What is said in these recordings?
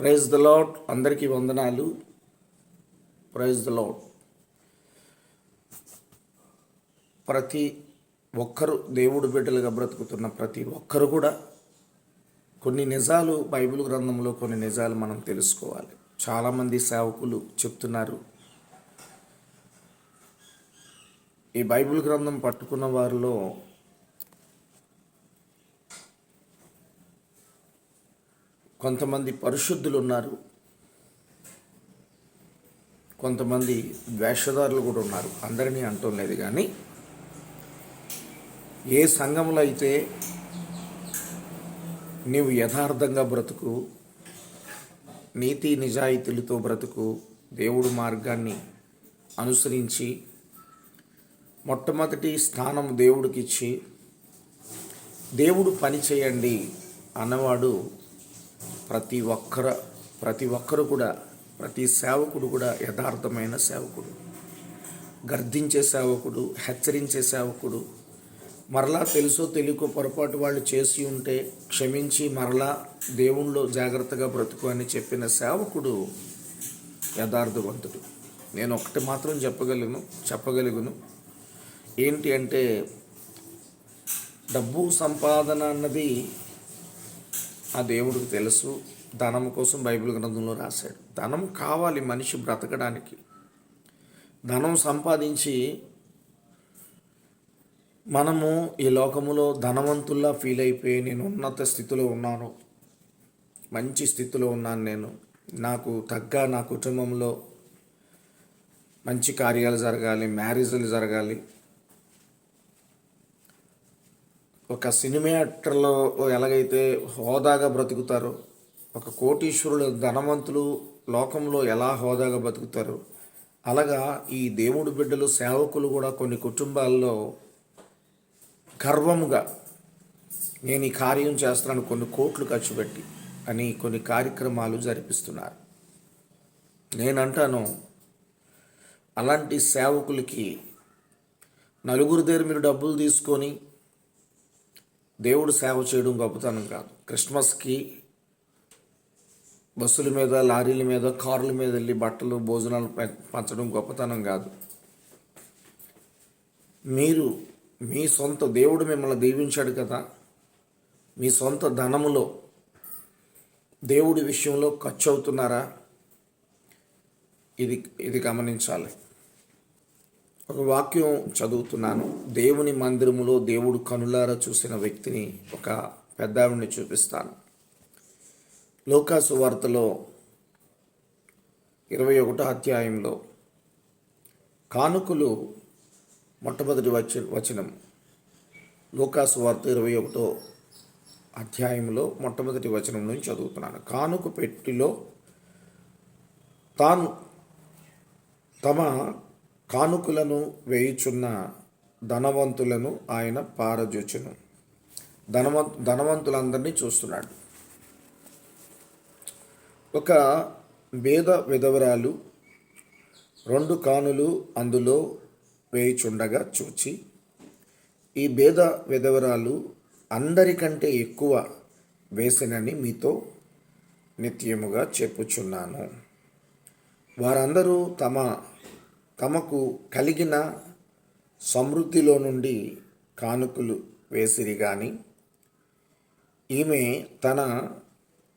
Praise the lord అందరికీ వందనాలు. Praise the lord ప్రతి ఒక్కరు దేవుడు బిడ్డలుగా బ్రతుకుతున్న ప్రతి ఒక్కరు కూడా కొన్ని నిజాలు బైబిల్ గ్రంథంలో కొన్ని నిజాలు మనం తెలుసుకోవాలి. చాలామంది సేవకులు చెప్తున్నారు. ఈ బైబిల్ గ్రంథం పట్టుకున్న వారిలో కొంతమంది పరిశుద్ధులు ఉన్నారు కొంతమంది వేషధారులు కూడా ఉన్నారు. అందరినీ అంటలేదు కానీ ఏ సంఘంలో అయితే నీవు యథార్థంగా బ్రతుకు నీతి నిజాయితీలతో బ్రతుకు దేవుడు మార్గాన్ని అనుసరించి మొట్టమొదటి స్థానం దేవుడికి ఇచ్చి దేవుడు పని చేయండి అన్నవాడు ప్రతి ఒక్కర ప్రతి ఒక్కరు కూడా ప్రతి సేవకుడు కూడా యథార్థమైన సేవకుడు. గర్దించే సేవకుడు హెచ్చరించే సేవకుడు. మరలా తెలుసో తెలియకో పొరపాటు వాళ్ళు చేసి ఉంటే క్షమించి మరలా దేవుణ్ణిలో జాగ్రత్తగా బ్రతుకు అని చెప్పిన సేవకుడు యథార్థవంతుడు. నేను ఒకటి మాత్రం చెప్పగలను చెప్పగలుగును. ఏంటి అంటే డబ్బు సంపాదన అన్నది ఆ దేవుడికి తెలుసు. ధనం కోసం బైబిల్ గ్రంథంలో రాశాడు. ధనం కావాలి మనిషి బ్రతకడానికి. ధనం సంపాదించి మనము ఈ లోకములో ధనవంతుల్లా ఫీల్ అయిపోయి నేను ఉన్నత స్థితిలో ఉన్నాను. మంచి స్థితిలో ఉన్నాను నేను. నాకు తగ్గ నా కుటుంబంలో మంచి కార్యాలు జరగాలి మ్యారేజ్లు జరగాలి. ఒక సినిమా యాక్టర్లో ఎలాగైతే హోదాగా బ్రతుకుతారో ఒక కోటీశ్వరుడు ధనవంతులు లోకంలో ఎలా హోదాగా బ్రతుకుతారో అలాగా ఈ దేవుడు బిడ్డలు సేవకులు కూడా కొన్ని కుటుంబాల్లో గర్వముగా నేను ఈ కార్యం చేస్తున్నాను కొన్ని కోట్లు ఖర్చు పెట్టి అని కొన్ని కార్యక్రమాలు జరిపిస్తున్నారు. నేనంటాను అలాంటి సేవకులకి నలుగురు దగ్గర మీరు డబ్బులు తీసుకొని దేవుడు సేవ చేయడం గొప్పతనం కాదు. క్రిస్మస్కి బస్సుల మీద లారీల మీద కార్ల మీద వెళ్ళి బట్టలు భోజనాలు పంచడం గొప్పతనం కాదు. మీరు మీ సొంత దేవుడు మిమ్మల్ని దీవించాడు కదా? మీ సొంత ధనములో దేవుడి విషయంలో ఖర్చు అవుతున్నారా? ఇది ఇది గమనించాలి. ఒక వాక్యం చదువుతున్నాను. దేవుని మందిరములో దేవుడు కనులారా చూసిన వ్యక్తిని ఒక పెద్దావిడిని చూపిస్తాను. లోకాసు వార్తలో ఇరవై ఒకటో అధ్యాయంలో కానుకలు మొట్టమొదటి వచ్చ వచనం. లోకాసు వార్త ఇరవై ఒకటో అధ్యాయంలో మొట్టమొదటి వచనం నుంచి చదువుతున్నాను. కానుక పెట్టిలో తాను తమ కానుకలను వేయుచున్న ధనవంతులను ఆయన పారజొచ్చును ధనవం ధనవంతులందరినీ చూస్తున్నాడు. ఒక వేద విధవరాలు రెండు కానులు అందులో వేయుచుండగా చూచి ఈ భేద విధవరాలు అందరికంటే ఎక్కువ వేసినని మీతో నిత్యముగా చెప్పుచున్నాను. వారందరూ తమ తమకు కలిగిన సమృద్ధిలో నుండి కానుకలు వేసిరి గాని ఈమె తన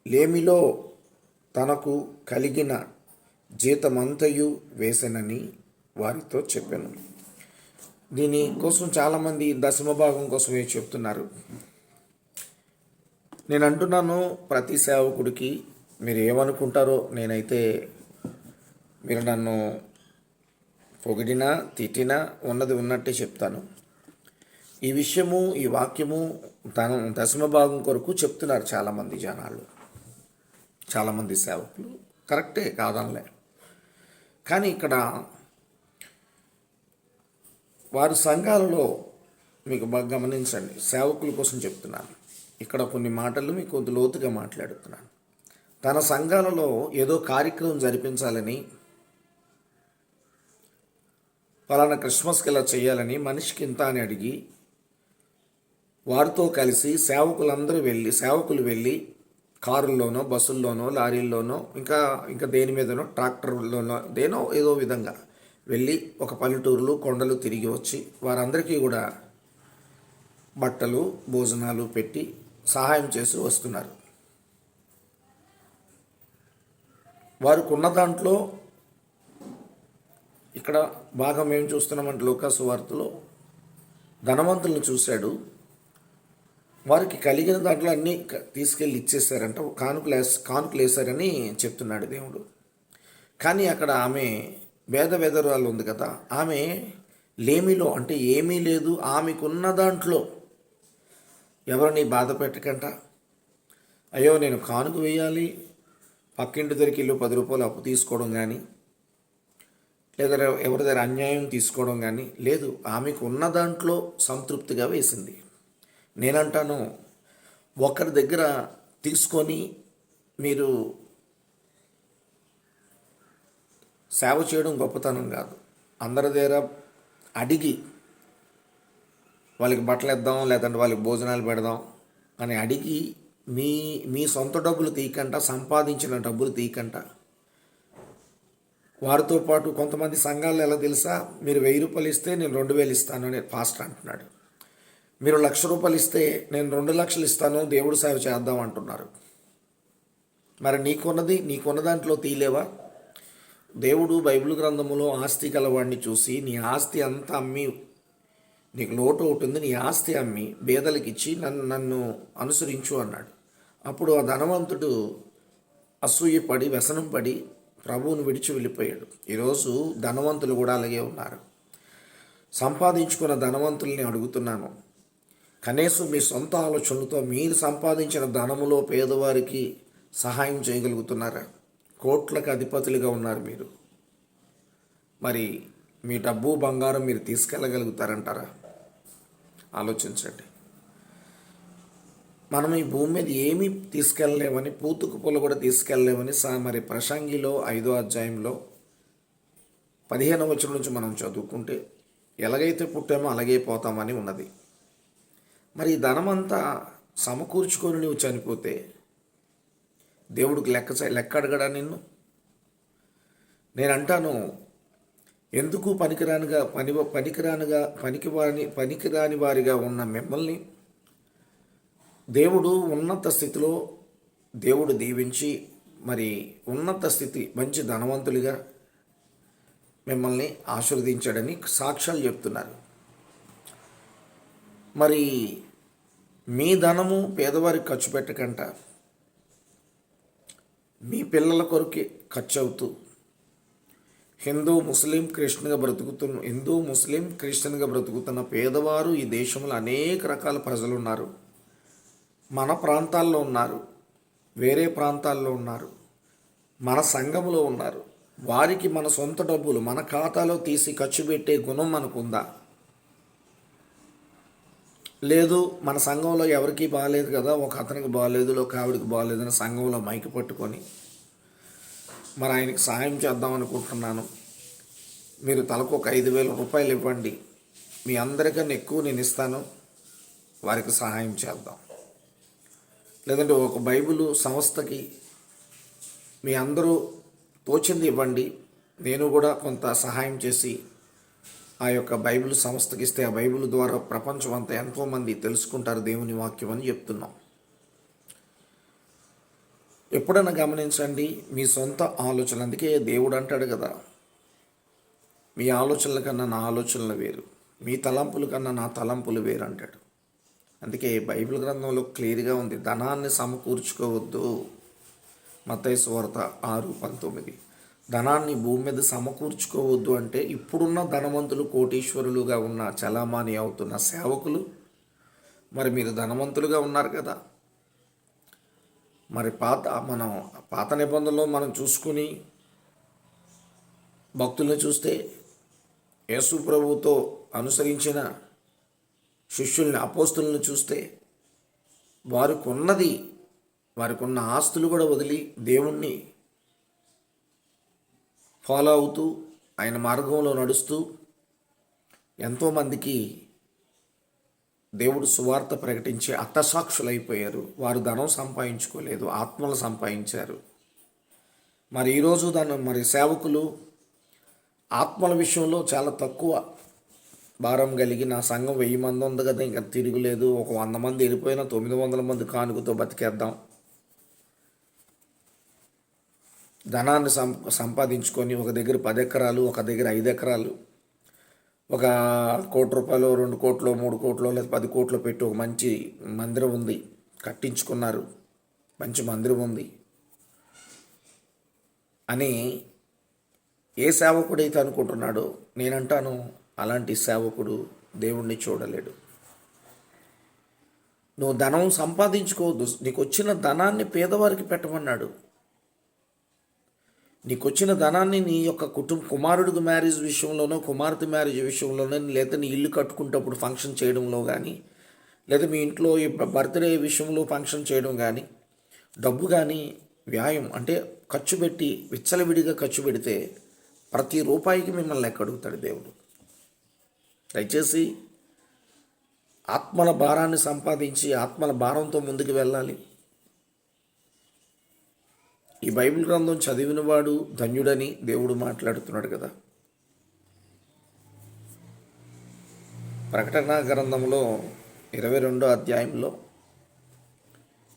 లేమిలో తనకు కలిగిన జీతమంతయు వేసెనని వారితో చెప్పాను. దీని కోసం చాలామంది దశమ భాగం కోసమే చెప్తున్నారు. నేను అంటున్నాను ప్రతి సేవకుడికి మీరు ఏమనుకుంటారో నేనైతే మీరు నన్ను పొగిడినా తిట్టినా ఉన్నది ఉన్నట్టే చెప్తాను. ఈ విషయము ఈ వాక్యము తన దశమ భాగం కొరకు చెప్తున్నారు చాలామంది జనాలు. చాలామంది సేవకులు. కరెక్టే కాదనలే. కానీ ఇక్కడ వారు సంఘాలలో మీకు బాగా గమనించండి. సేవకుల కోసం చెప్తున్నాను. ఇక్కడ కొన్ని మాటలు మీకు కొద్ది లోతుగా మాట్లాడుతున్నాను. తన సంఘాలలో ఏదో కార్యక్రమం జరిపించాలని పలానా క్రిస్మస్కి ఇలా చేయాలని మనిషికి ఇంత అని అడిగి వారితో కలిసి సేవకులందరూ వెళ్ళి సేవకులు వెళ్ళి కారుల్లోనో బస్సుల్లోనో లారీల్లోనో ఇంకా ఇంకా దేని మీదనో ట్రాక్టర్లోనో దేనో ఏదో విధంగా వెళ్ళి ఒక పల్లెటూరులు కొండలు తిరిగి వచ్చి వారందరికీ కూడా బట్టలు భోజనాలు పెట్టి సహాయం చేసి వస్తున్నారు. వారికి ఉన్న దాంట్లో ఇక్కడ బాగా మేము చూస్తున్నామంటే లోకాసు వార్తలో ధనవంతులను చూశాడు. వారికి కలిగిన దాంట్లో అన్నీ తీసుకెళ్ళి ఇచ్చేసారంట కానుకలు వేస్ కానుకలు వేశారని చెప్తున్నాడు దేవుడు. కానీ అక్కడ ఆమె వేద వేదరాలు ఉంది కదా ఆమె లేమిలో అంటే ఏమీ లేదు ఆమెకున్న దాంట్లో ఎవరిని బాధ పెట్టకంట. అయ్యో నేను కానుక వేయాలి పక్కింటి దగ్గరికి ఇల్లు పది రూపాయలు అప్పు తీసుకోవడం కానీ లేదా ఎవరి దగ్గర అన్యాయం తీసుకోవడం కానీ లేదు ఆమెకు ఉన్న దాంట్లో సంతృప్తిగా వేసింది. నేనంటాను ఒకరి దగ్గర తీసుకొని మీరు సేవ చేయడం గొప్పతనం కాదు. అందరి దగ్గర అడిగి వాళ్ళకి బట్టలు ఇద్దాం లేదంటే వాళ్ళకి భోజనాలు పెడదాం అని అడిగి మీ మీ సొంత డబ్బులు తీయకుండా సంపాదించిన డబ్బులు తీయకుండా వారితో పాటు కొంతమంది సంఘాలు ఎలా తెలుసా? మీరు వెయ్యి రూపాయలు ఇస్తే నేను రెండు వేలు ఇస్తాను అని పాస్టర్ అంటున్నాడు. మీరు లక్ష రూపాయలు ఇస్తే నేను రెండు లక్షలు ఇస్తాను దేవుడు సేవ చేద్దాం అంటున్నారు. మరి నీకున్నది నీకున్న దాంట్లో తీలేవా? దేవుడు బైబిల్ గ్రంథములో ఆస్తి గలవాడిని చూసి నీ ఆస్తి అంతా అమ్మి నీకు లోటు ఒకటి ఉంది నీ ఆస్తి అమ్మి బేదలకు ఇచ్చి నన్ను నన్ను అనుసరించు అన్నాడు. అప్పుడు ఆ ధనవంతుడు అసూయపడి వ్యసనం పడి ప్రభువును విడిచి వెళ్ళిపోయాడు. ఈరోజు ధనవంతులు కూడా అలాగే ఉన్నారు. సంపాదించుకున్న ధనవంతుల్ని అడుగుతున్నాను. కనీసం మీ సొంత ఆలోచనలతో మీరు సంపాదించిన ధనములో పేదవారికి సహాయం చేయగలుగుతున్నారా? కోట్లకు అధిపతులుగా ఉన్నారు మీరు. మరి మీ డబ్బు బంగారం మీరు తీసుకెళ్ళగలుగుతారంటారా? ఆలోచించండి. మనం ఈ భూమి మీద ఏమీ తీసుకెళ్ళలేమని పూతుకు పూలు కూడా తీసుకెళ్ళలేమని సా మరి ప్రసంగిలో ఐదో అధ్యాయంలో పదిహేను వచనం నుంచి మనం చదువుకుంటే ఎలాగైతే పుట్టామో అలాగే పోతామని ఉన్నది. మరి ఈ ధనమంతా సమకూర్చుకొని నువ్వు చనిపోతే దేవుడికి లెక్క లెక్క అడగడా నిన్ను? నేను అంటాను ఎందుకు పనికిరానిగా పని పనికిరానిగా పనికివాని పనికిరాని వారిగా ఉన్న మిమ్మల్ని దేవుడు ఉన్నత స్థితిలో దేవుడు దీవించి మరి ఉన్నత స్థితి మంచి ధనవంతులుగా మిమ్మల్ని ఆశీర్వదించాడని సాక్ష్యాలు చెప్తున్నారు. మరి మీ ధనము పేదవారికి ఖర్చు పెట్టకంట. మీ పిల్లల కొరకే ఖర్చు అవుతూ హిందూ ముస్లిం క్రిస్టియన్గా బ్రతుకుతున్న హిందూ ముస్లిం క్రిస్టియన్గా బ్రతుకుతున్న పేదవారు ఈ దేశంలో అనేక రకాల ప్రజలు ఉన్నారు. మన ప్రాంతాల్లో ఉన్నారు. వేరే ప్రాంతాల్లో ఉన్నారు. మన సంఘంలో ఉన్నారు. వారికి మన సొంత డబ్బులు మన ఖాతాలో తీసి ఖర్చు పెట్టే గుణం మనకుందా? లేదు మన సంఘంలో ఎవరికీ బాగాలేదు కదా ఒక అతనికి బాగాలేదు ఒక ఆవిడకి బాగాలేదని సంఘంలో మైకి పట్టుకొని మరి ఆయనకి సహాయం చేద్దాం అనుకుంటున్నాను. మీరు తలకు ఒక ఐదు వేల రూపాయలు ఇవ్వండి. మీ అందరికన్నా ఎక్కువ నేను ఇస్తాను. వారికి సహాయం చేద్దాం. లేదంటే ఒక బైబిల్ సంస్థకి మీ అందరూ తోచింది ఇవ్వండి. నేను కూడా కొంత సహాయం చేసి ఆ యొక్క బైబిల్ సంస్థకి ఇస్తే ఆ బైబిల్ ద్వారా ప్రపంచం అంతా ఎంతోమంది తెలుసుకుంటారు దేవుని వాక్యం అని చెప్తున్నాం. ఎప్పుడైనా గమనించండి మీ సొంత ఆలోచన అందుకే దేవుడు అంటాడు కదా మీ ఆలోచనల కన్నా నా ఆలోచనలు వేరు మీ తలంపుల కన్నా నా తలంపులు వేరు అంటాడు. అందుకే బైబిల్ గ్రంథంలో క్లియర్గా ఉంది ధనాన్ని సమకూర్చుకోవద్దు. మత్తయి వార్త ఆరు పంతొమ్మిది. ధనాన్ని భూమి మీద సమకూర్చుకోవద్దు అంటే ఇప్పుడున్న ధనవంతులు కోటీశ్వరులుగా ఉన్న చలామాని అవుతున్న సేవకులు. మరి మీరు ధనవంతులుగా ఉన్నారు కదా. మరి పాత మనం పాత నిబంధనలో మనం చూసుకుని భక్తులను చూస్తే యేసు ప్రభుతో అనుసరించిన శిష్యుల్ని అపోస్తులను చూస్తే వారికి ఉన్నది వారికి ఉన్న ఆస్తులు కూడా వదిలి దేవుణ్ణి ఫాలో అవుతూ ఆయన మార్గంలో నడుస్తూ ఎంతోమందికి దేవుడు సువార్త ప్రకటించి అత్తసాక్షులైపోయారు. వారు ధనం సంపాదించుకోలేదు ఆత్మలు సంపాదించారు. మరి ఈరోజు దాన్ని మరి సేవకులు ఆత్మల విషయంలో చాలా తక్కువ భారం కలిగి నా సంఘం వెయ్యి మంది ఉంది కదా ఇంకా తిరుగులేదు ఒక వంద మంది వెళ్ళిపోయినా తొమ్మిది వందల మంది కానుకతో బతికేద్దాం. ధనాన్ని సం సంపాదించుకొని ఒక దగ్గర పది ఎకరాలు ఒక దగ్గర ఐదు ఎకరాలు ఒక కోటి రూపాయలు రెండు కోట్లు మూడు కోట్లు లేదా పది కోట్లు పెట్టి ఒక మంచి మందిరం ఉంది. కట్టించుకున్నారు. మంచి మందిరం ఉంది. అని ఏ సేవకుడైతే అనుకుంటున్నాడో నేనంటాను అలాంటి సేవకుడు దేవుణ్ణి చూడలేడు. నువ్వు ధనం సంపాదించుకోవద్దు. నీకు వచ్చిన ధనాన్ని పేదవారికి పెట్టమన్నాడు. నీకు వచ్చిన ధనాన్ని నీ యొక్క కుటుంబ కుమారుడికి మ్యారేజ్ విషయంలోనో కుమార్తె మ్యారేజ్ విషయంలోనో లేదా నీ ఇల్లు కట్టుకుంటప్పుడు ఫంక్షన్ చేయడంలో కానీ లేదా మీ ఇంట్లో ఈ బర్త్డే విషయంలో ఫంక్షన్ చేయడం కానీ డబ్బు కానీ వ్యాయం అంటే ఖర్చు పెట్టి విచ్చలవిడిగా ఖర్చు పెడితే ప్రతి రూపాయికి మిమ్మల్ని ఎక్కడుగుతాడు దేవుడు. దయచేసి ఆత్మల భారాన్ని సంపాదించి ఆత్మల భారంతో ముందుకు వెళ్ళాలి. ఈ బైబిల్ గ్రంథం చదివినవాడు ధన్యుడని దేవుడు మాట్లాడుతున్నాడు కదా. ప్రకటన గ్రంథంలో ఇరవై రెండో అధ్యాయంలో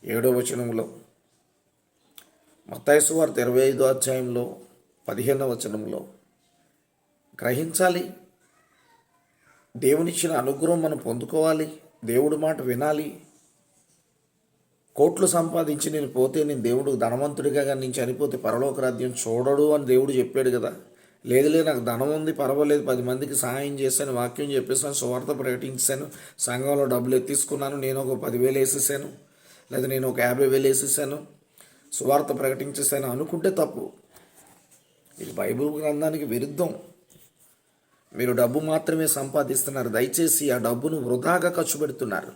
ఏడో వచనంలో మత్తాయిసు వార్త ఇరవై ఐదో అధ్యాయంలో పదిహేనో వచనంలో గ్రహించాలి దేవునిచ్చిన అనుగ్రహం మనం పొందుకోవాలి. దేవుడి మాట వినాలి. కోట్లు సంపాదించి నేను పోతే నేను దేవుడు ధనవంతుడిగా కానీ నేను చనిపోతే పరలోక రాజ్యం చూడడు అని దేవుడు చెప్పాడు కదా. లేదు లేదు నాకు ధనం ఉంది పర్వాలేదు పది మందికి సహాయం చేశాను వాక్యం చెప్పేసాను సువార్త ప్రకటించాను సంఘంలో డబ్బులు ఎత్తిసుకున్నాను నేను ఒక పదివేలు వేసేసాను లేదా నేను ఒక యాభై వేలు వేసేసాను సువార్త ప్రకటించేసాను అనుకుంటే తప్పు. ఇది బైబిల్ గ్రంథానికి విరుద్ధం. మీరు డబ్బు మాత్రమే సంపాదిస్తున్నారు. దయచేసి ఆ డబ్బును వృధాగా ఖర్చు పెడుతున్నారు.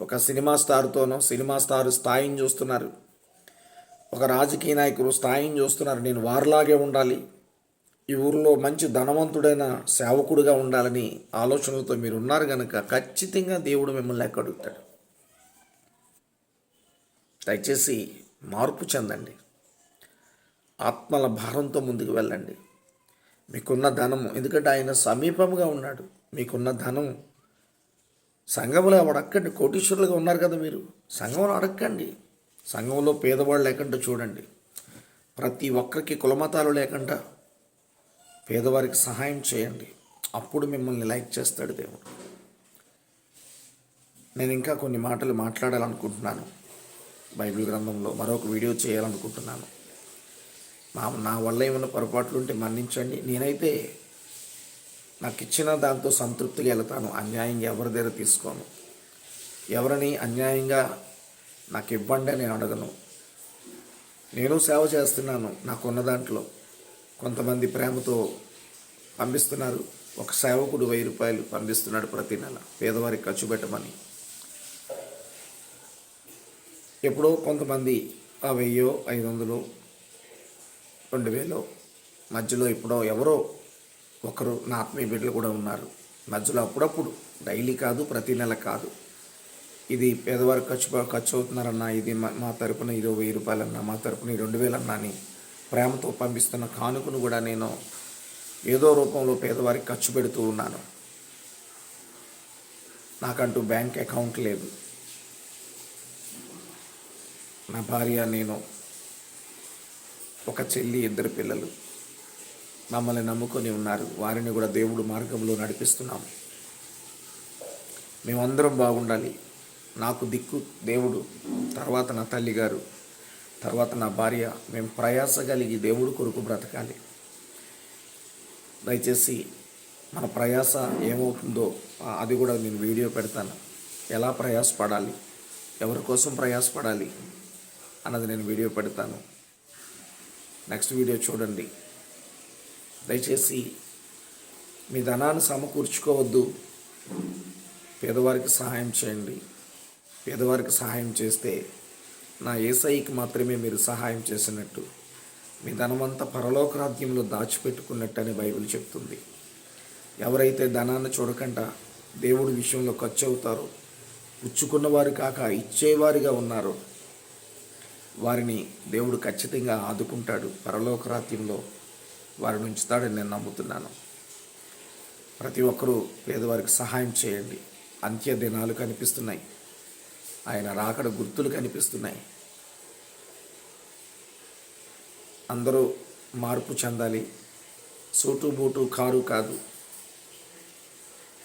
ఒక సినిమా స్టార్తోనో సినిమా స్టార్ స్థాయిని చూస్తున్నారు. ఒక రాజకీయ నాయకులు స్థాయిని చూస్తున్నారు. నేను వారిలాగే ఉండాలి. ఈ ఊరిలో మంచి ధనవంతుడైన సేవకుడిగా ఉండాలని ఆలోచనలతో మీరు ఉన్నారు కనుక ఖచ్చితంగా దేవుడు మిమ్మల్ని ఎక్కడుగుతాడు దయచేసి మార్పు చెందండి. ఆత్మల భారంతో ముందుకు వెళ్ళండి. మీకున్న ధనము. ఎందుకంటే ఆయన సమీపంగా ఉన్నాడు. మీకున్న ధనం సంఘంలో అడక్కండి కోటీశ్వరులుగా ఉన్నారు కదా మీరు. సంఘంలో అడక్కండి. సంఘంలో పేదవాళ్ళు లేకుండా చూడండి. ప్రతి ఒక్కరికి కులమతాలు లేకుండా పేదవారికి సహాయం చేయండి. అప్పుడు మిమ్మల్ని లైక్ చేస్తాడు దేవుడు. నేను ఇంకా కొన్ని మాటలు మాట్లాడాలనుకుంటున్నాను. బైబిల్ గ్రంథంలో మరొక వీడియో చేయాలనుకుంటున్నాను. నా నా వల్ల ఏమైనా పొరపాట్లు ఉంటే మన్నించండి. నేనైతే నాకు ఇచ్చిన దాంతో సంతృప్తిగా వెళ్తాను. అన్యాయంగా ఎవరి దగ్గర తీసుకోను. ఎవరిని అన్యాయంగా నాకు ఇవ్వండి నేను అడగను. నేను సేవ చేస్తున్నాను నాకున్న దాంట్లో. కొంతమంది ప్రేమతో పంపిస్తున్నారు. ఒక సేవకుడు వెయ్యి రూపాయలు పంపిస్తున్నాడు ప్రతి నెల. పేదవారికి ఖర్చు పెట్టమని. ఎప్పుడో కొంతమంది ఆ వెయ్యో ఐదు వందలు రెండు వేలు. మధ్యలో ఎప్పుడో ఎవరో ఒకరు నా ఆత్మీయ బిడ్డలు కూడా ఉన్నారు. మధ్యలో అప్పుడప్పుడు డైలీ కాదు ప్రతి నెల కాదు. ఇది పేదవారికి ఖర్చు ఖర్చు అవుతున్నారన్నా ఇది మా తరపున ఇరవై వెయ్యి రూపాయలన్నా మా తరపున రెండు వేలన్నా అని ప్రేమతో పంపిస్తున్న కానుకను కూడా నేను ఏదో రూపంలో పేదవారికి ఖర్చు పెడుతూ ఉన్నాను. నాకంటూ బ్యాంక్ అకౌంట్ లేదు. నా భార్య నేను ఒక చెల్లి ఇద్దరు పిల్లలు. మమ్మల్ని నమ్ముకొని ఉన్నారు. వారిని కూడా దేవుడు మార్గంలో నడిపిస్తున్నాం మేమందరం బాగుండాలి. నాకు దిక్కు దేవుడు తర్వాత నా తల్లిగారు తర్వాత నా భార్య. మేము ప్రయాస కలిగి దేవుడు కొరకు బ్రతకాలి. దయచేసి మన ప్రయాస ఏమవుతుందో అది కూడా నేను వీడియో పెడతాను. ఎలా ప్రయాసపడాలి? ఎవరి కోసం ప్రయాసపడాలి? అన్నది నేను వీడియో పెడతాను. నెక్స్ట్ వీడియో చూడండి. దయచేసి మీ ధనాన్ని సమకూర్చుకోవద్దు. పేదవారికి సహాయం చేయండి. పేదవారికి సహాయం చేస్తే నా ఏసైకి మాత్రమే మీరు సహాయం చేసినట్టు మీ ధనమంతా పరలోకరాజ్యంలో దాచిపెట్టుకున్నట్టు అని బైబిల్ చెప్తుంది. ఎవరైతే ధనాన్ని చూడకుండా దేవుడి విషయంలో ఖర్చు అవుతారో పుచ్చుకున్నవారు కాక ఇచ్చేవారిగా ఉన్నారో వారిని దేవుడు ఖచ్చితంగా ఆదుకుంటాడు పరలోక రాత్యంలో వారిని ఉంచుతాడని నేను నమ్ముతున్నాను. ప్రతి ఒక్కరూ పేదవారికి సహాయం చేయండి. అంత్య దినాలు కనిపిస్తున్నాయి. ఆయన రాకడ గుర్తులు కనిపిస్తున్నాయి. అందరూ మార్పు చెందాలి. సూటు బూటు కారు కాదు.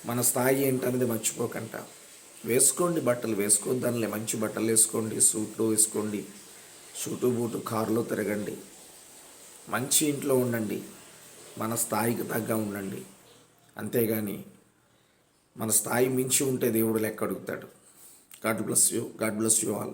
మన స్థాయి ఏంటనేది మర్చిపోకంట. వేసుకోండి బట్టలు వేసుకోవద్దనిలే. మంచి బట్టలు వేసుకోండి సూట్లు వేసుకోండి. సూటు బూటు కారులో తిరగండి. మంచి ఇంట్లో ఉండండి. మన స్థాయికి తగ్గ ఉండండి. అంతేగాని మన స్థాయి మించి ఉంటే దేవుడు లెక్క అడుగుతాడు. God bless you. God bless you all.